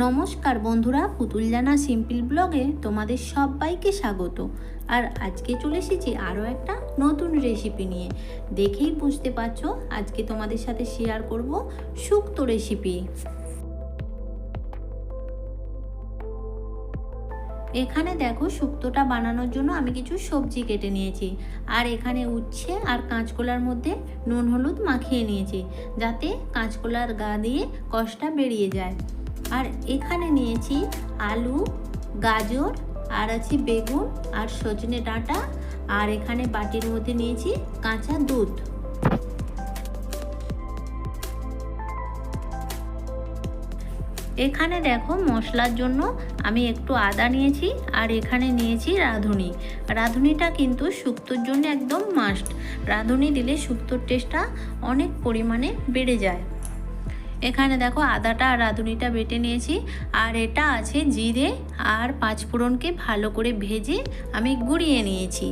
নমস্কার বন্ধুরা পুতুল জানা সিম্পল ব্লগে তোমাদের সবাইকে স্বাগত। আর আজকে চলে এসেছি আরও একটা নতুন রেসিপি নিয়ে। দেখেই বুঝতে পারছ, আজকে তোমাদের সাথে শেয়ার করব শুক্তো রেসিপি এখানে দেখো শুক্তোটা বানানোর জন্য আমি কিছু সবজি কেটে নিয়েছি। আর এখানে উচ্ছে আর কাঁচকলার মধ্যে নুন হলুদ মাখিয়ে নিয়েছি, যাতে কাঁচকলার গা দিয়ে কষটা বেরিয়ে যায়। আর এখানে নিয়েছি আলু, গাজর, আর আছে বেগুন আর সজনে ডাঁটা। আর এখানে বাটির মধ্যে নিয়েছি কাঁচা দুধ। এখানে দেখো মশলার জন্য আমি একটু আদা নিয়েছি আর এখানে নিয়েছি রাঁধুনি। রাঁধুনিটা কিন্তু শুক্তোর জন্য একদম মাস্ট। রাঁধুনি দিলে শুক্তোর টেস্টটা অনেক পরিমাণে বেড়ে যায়। এখানে দেখো আদাটা আর রাঁধুনিটা বেটে নিয়েছি। আর এটা আছে জিরে আর পাঁচফোড়নকে ভালো করে ভেজে আমি গুঁড়িয়ে নিয়েছি।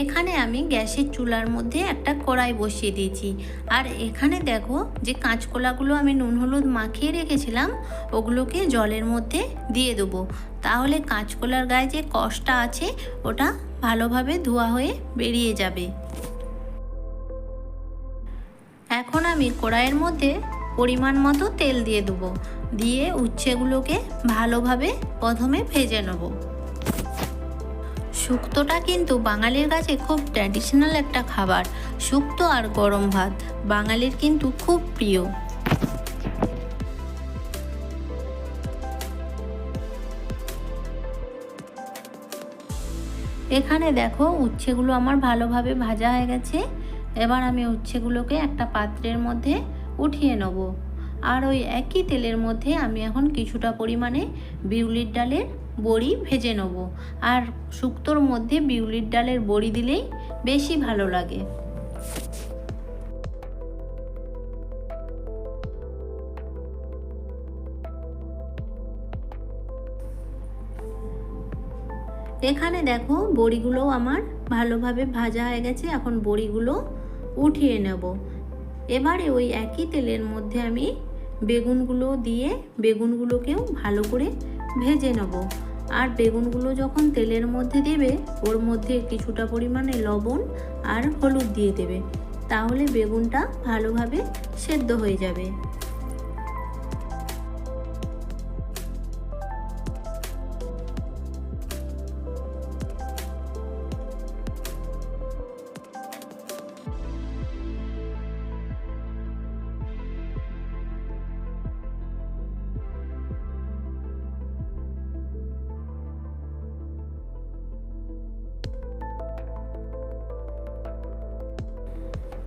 এখানে আমি গ্যাসের চুলার মধ্যে একটা কড়াই বসিয়ে দিয়েছি। আর এখানে দেখো যে কাঁচকলাগুলো আমি নুন হলুদ মাখিয়ে রেখেছিলাম, ওগুলোকে জলের মধ্যে দিয়ে দেবো। তাহলে কাঁচকলার গায়ে যে কষটা আছে, ওটা ভালোভাবে ধোয়া হয়ে বেরিয়ে যাবে। এখন আমি কড়াইয়ের মধ্যে পরিমাণ মতো তেল দিয়ে দেবো। দিয়ে উচ্ছেগুলোকে ভালোভাবে প্রথমে ভেজে নেব। শুক্তোটা কিন্তু বাঙালির কাছে খুব ট্র্যাডিশনাল একটা খাবার, শুক্তো আর গরম ভাত, বাঙালির কিন্তু খুব প্রিয়। এখানে দেখো, উচ্ছেগুলো আমার ভালোভাবে ভাজা হয়ে গেছে। এবার আমি উচ্ছেগুলোকে একটা পাত্রের মধ্যে উঠিয়ে নেব। আর ওই একই তেলের মধ্যে আমি এখন কিছুটা পরিমাণে বিউলির ডালের বড়ি ভেজে নেব। আর শুক্তোর মধ্যে বিউলির ডালের বড়ি দিলেই বেশি ভালো লাগে। এখানে দেখো বড়িগুলো আমার ভালোভাবে ভাজা হয়ে গেছে। এখন বড়িগুলো উঠিয়ে নেব। এবারে ওই একই তেলের মধ্যে আমি বেগুনগুলো দিয়ে বেগুনগুলোকেও ভালো করে ভেজে নেব। আর বেগুনগুলো যখন তেলের মধ্যে দেবে, ওর মধ্যে কিছুটা পরিমাণে লবণ আর হলুদ দিয়ে দেবে। তাহলে বেগুনটা ভালোভাবে সেদ্ধ হয়ে যাবে।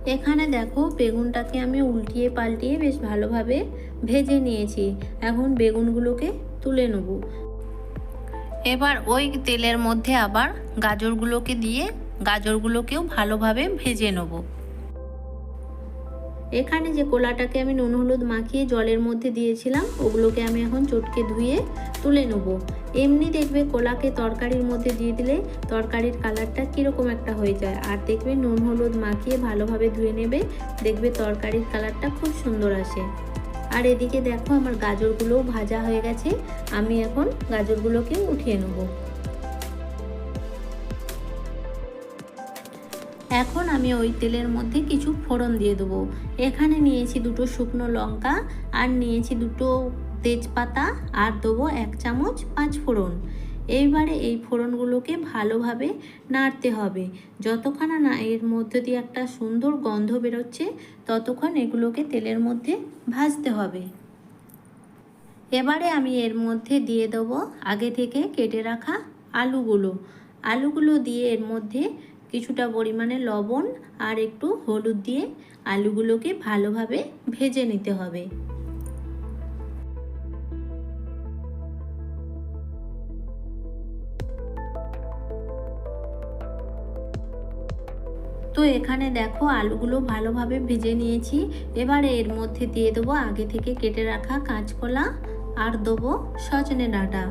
এখানে দেখো বেগুনটাকে আমি উল্টিয়ে পাল্টিয়ে বেশ ভালোভাবে ভেজে নিয়েছি। এখন বেগুনগুলোকে তুলে নেব। এবার ওই তেলের মধ্যে আবার গাজরগুলোকে দিয়ে গাজরগুলোকেও ভালোভাবে ভেজে নেব। এখানে যে কোলাটাকে আমি নুন হলুদ মাখিয়ে জলের মধ্যে দিয়েছিলাম, ওগুলোকে আমি এখন চটকে ধুয়ে তুলে নেব। এমনি দেখবে কোলাকে তরকারির মধ্যে দিয়ে দিলে তরকারির কালারটা কীরকম একটা হয়ে যায়। আর দেখবে নুন হলুদ মাখিয়ে ভালোভাবে ধুয়ে নেবে, দেখবে তরকারির কালারটা খুব সুন্দর আসে। আর এদিকে দেখো আমার গাজরগুলোও ভাজা হয়ে গেছে, আমি এখন গাজরগুলোকে উঠিয়ে নেব। এখন আমি ওই তেলের মধ্যে কিছু ফোড়ন দিয়ে দেবো। এখানে নিয়েছি দুটো শুকনো লঙ্কা আর নিয়েছি দুটো তেজপাতা আর দেবো এক চামচ পাঁচ ফোড়ন। এইবারে এই ফোড়নগুলোকে ভালোভাবে নাড়তে হবে। যতক্ষণ না এর মধ্যে দিয়ে একটা সুন্দর গন্ধ বেরোচ্ছে, ততক্ষণ এগুলোকে তেলের মধ্যে ভাজতে হবে। এবারে আমি এর মধ্যে দিয়ে দেবো আগে থেকে কেটে রাখা আলুগুলো। আলুগুলো দিয়ে এর মধ্যে কিছুটা পরিমাণে লবণ আর একটু হলুদ দিয়ে আলুগুলোকে ভালোভাবে ভেজে নিতে হবে। তো এখানে দেখো আলুগুলো ভালোভাবে ভেজে নিয়েছি। এবারে এর মধ্যে দিয়ে দেবো আগে থেকে কেটে রাখা কাঁচকলা আর দেবো সজনে ডাঁটা।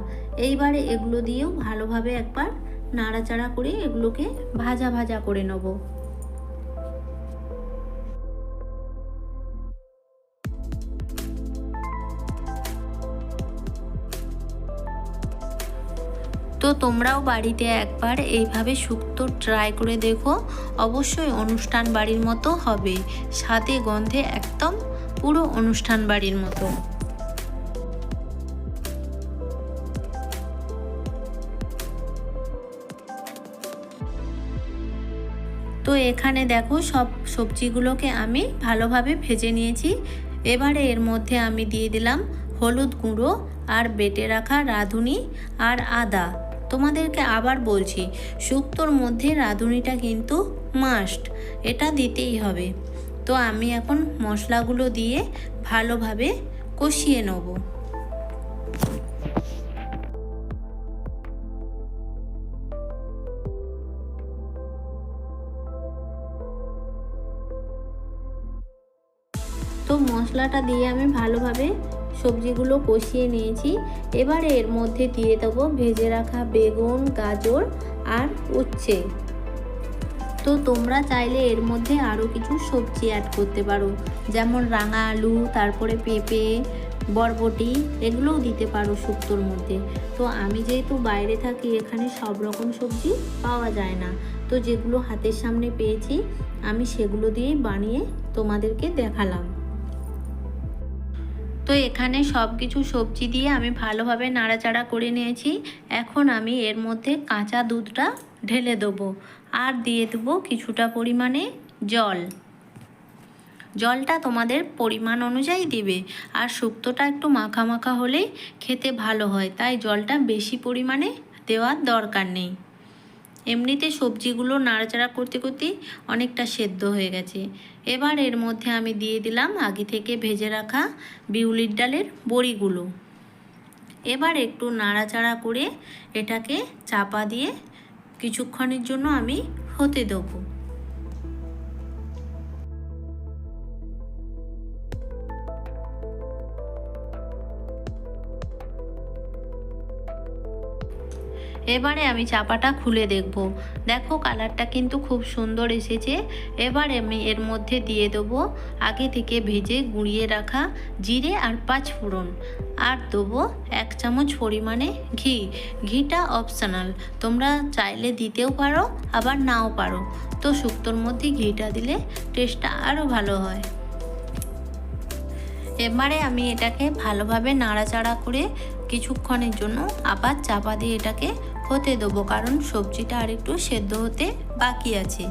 এইবারে এগুলো দিয়েও ভালোভাবে একবার নাড়াচাড়া করে এগুলোকে ভাজা ভাজা করে নেব। তো তোমরাও বাড়িতে একবার এইভাবে শুক্তো ট্রাই করে দেখো। অবশ্যই অনুষ্ঠান বাড়ির মতো হবে, স্বাদে গন্ধে একদম পুরো অনুষ্ঠান বাড়ির মতো। তো এখানে দেখো সব সবজিগুলোকে আমি ভালোভাবে ভেজে নিয়েছি। এবারে এর মধ্যে আমি দিয়ে দিলাম হলুদ গুঁড়ো আর বেটে রাখা রাঁধুনি আর আদা। তোমাদেরকে আবার বলছি, শুক্তোর মধ্যে রাঁধুনিটা কিন্তু মাস্ট এটা দিতেই হবে। তো আমি এখন মশলাগুলো দিয়ে ভালোভাবে কষিয়ে নেব। তো মশলাটা দিয়ে আমি ভালোভাবে সবজিগুলো কষিয়ে নিয়েছি। এবারে এর মধ্যে দিয়ে দেবো ভেজে রাখা বেগুন, গাজর আর উচ্ছে। তো তোমরা চাইলে এর মধ্যে আরও কিছু সবজি অ্যাড করতে পারো। যেমন রাঙা আলু, তারপরে পেঁপে, বরবটি, এগুলোও দিতে পারো শুক্তোর মধ্যে। তো আমি যেহেতু বাইরে থাকি, এখানে সব রকম সবজি পাওয়া যায় না। তো যেগুলো হাতের সামনে পেয়েছি, আমি সেগুলো দিয়েই বানিয়ে তোমাদেরকে দেখালাম। তো এখানে সব কিছু সবজি দিয়ে আমি ভালোভাবে নাড়াচাড়া করে নিয়েছি। এখন আমি এর মধ্যে কাঁচা দুধটা ঢেলে দেবো আর দিয়ে দেবো কিছুটা পরিমাণে জল। জলটা তোমাদের পরিমাণ অনুযায়ী দিবে আর শুক্তোটা একটু মাখা মাখা হলেই খেতে ভালো হয়, তাই জলটা বেশি পরিমাণে দেওয়ার দরকার নেই। এমনিতে সবজিগুলো নাড়াচাড়া করতে করতে অনেকটা সেদ্ধ হয়ে গেছে। এবার এর মধ্যে আমি দিয়ে দিলাম আগে থেকে ভেজে রাখা বিউলির ডালের বড়িগুলো। এবার একটু নাড়াচাড়া করে এটাকে চাপা দিয়ে কিছুক্ষণের জন্য আমি হতে দেবো। এবারে আমি চাপাটা খুলে দেখব। দেখো কালারটা কিন্তু খুব সুন্দর এসেছে। এবার আমি এর মধ্যে দিয়ে দেবো আগে থেকে ভেজে গুঁড়িয়ে রাখা জিরে আর পাঁচ ফোড়ন। আর দেবো এক চামচ পরিমাণে ঘি। ঘিটা অপশনাল তোমরা চাইলে দিতেও পারো, আবার নাও পারো। তো শুক্তোর মধ্যে ঘিটা দিলে টেস্টটা আরও ভালো হয়। এবারে আমি এটাকে ভালোভাবে নাড়াচাড়া করে কিছুক্ষণের জন্য আবার চাপা দিয়ে এটাকে হতে দেবো, কারণ সবজিটা আর একটু সেদ্ধ হতে বাকি আছে।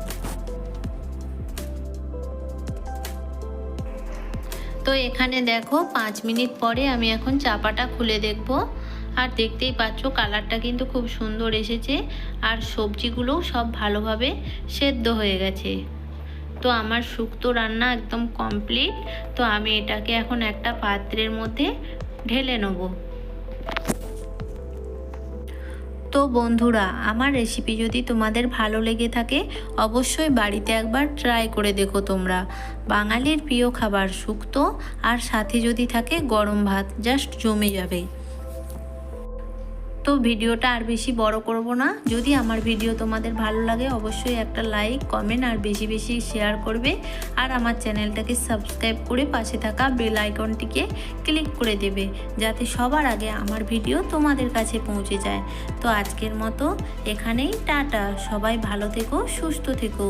তো এখানে দেখো পাঁচ মিনিট পরে আমি এখন চাপাটা খুলে দেখব। আর দেখতেই পাচ্ছ কালারটা কিন্তু খুব সুন্দর এসেছে, আর সবজিগুলোও সব ভালোভাবে সেদ্ধ হয়ে গেছে। তো আমার শুক্তো রান্না একদম কমপ্লিট, তো আমি এটাকে এখন একটা পাত্রের মধ্যে ঢেলে নেব। তো বন্ধুরা, আমার রেসিপি যদি তোমাদের ভালো লেগে থাকে, অবশ্যই বাড়িতে একবার ট্রাই করে দেখো তোমরা। বাঙালির প্রিয় খাবার শুক্তো, আর সাথে যদি থাকে গরম ভাত জাস্ট জমে যাবে। তো ভিডিওটা আর বেশি বড় করব না। যদি আমার ভিডিও তোমাদের ভালো লাগে, অবশ্যই একটা লাইক, কমেন্ট আর বেশি বেশি শেয়ার করবে। আর আমার চ্যানেলটাকে সাবস্ক্রাইব করে পাশে থাকা বেল আইকনটিকে ক্লিক করে দেবে, যাতে সবার আগে আমার ভিডিও তোমাদের কাছে পৌঁছে যায়। তো আজকের মতো এখানেই, টাটা। সবাই ভালো থেকো, সুস্থ থেকো।